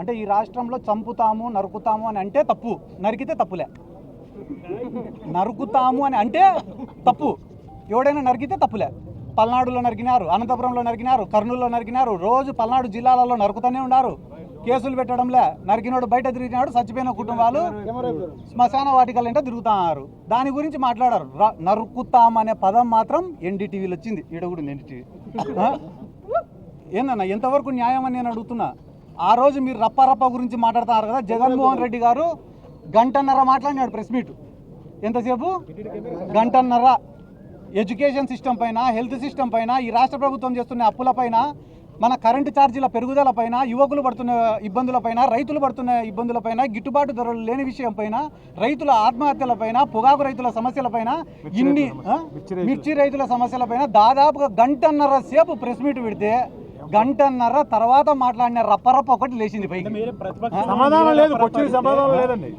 అంటే ఈ రాష్ట్రంలో చంపుతాము నరుకుతాము అని అంటే తప్పు. నరికితే తప్పులే. నరుకుతాము అని అంటే తప్పు. ఎవడైనా నరికితే తప్పులే. పల్నాడులో నరికినారు అనంతపురంలో నరికినారు కర్నూలులో నరికినారు. రోజు పల్నాడు జిల్లాలలో నరుకుతూనే ఉన్నారు. కేసులు పెట్టడంలే. నరికినోడు బయట తిరిగినాడు చచ్చిపోయిన కుటుంబాలు శ్మశాన వాటికలంటే తిరుగుతున్నారు దాని గురించి మాట్లాడారు. నరుకుతామనే నరుకుతాం అనే పదం మాత్రం ఎన్డీటీవీలో వచ్చింది. ఈడ కూడా ఎన్డీటీవీ. ఏందన్నా ఎంతవరకు న్యాయం అని నేను అడుగుతున్నా? ఆ రోజు మీరు రప్ప రప్ప గురించి మాట్లాడుతున్నారు కదా జగన్మోహన్ రెడ్డి గారు గంటన్నర మాట్లాడినాడు ప్రెస్ మీట్. ఎంతసేపు? గంటన్నర. ఎడ్యుకేషన్ సిస్టమ్ పైన హెల్త్ సిస్టమ్ పైన ఈ రాష్ట్ర ప్రభుత్వం చేస్తున్న అప్పుల పైన మన కరెంటు ఛార్జీల పెరుగుదల పైన యువకులు పడుతున్న ఇబ్బందుల పైన రైతులు పడుతున్న ఇబ్బందుల పైన గిట్టుబాటు ధరలు లేని విషయం పైన రైతుల ఆత్మహత్యల పైన పొగాకు రైతుల సమస్యల పైన ఇన్ని? మిర్చి రైతుల సమస్యల పైన దాదాపుగా గంటన్నర సేపు ప్రెస్ మీట్ పెడితే గంటన్నర తర్వాత మాట్లాడిన రప్పరప్ప ఒకటి లేచింది పైకి. సమాధానం లేదు సమాధానం లేదండి.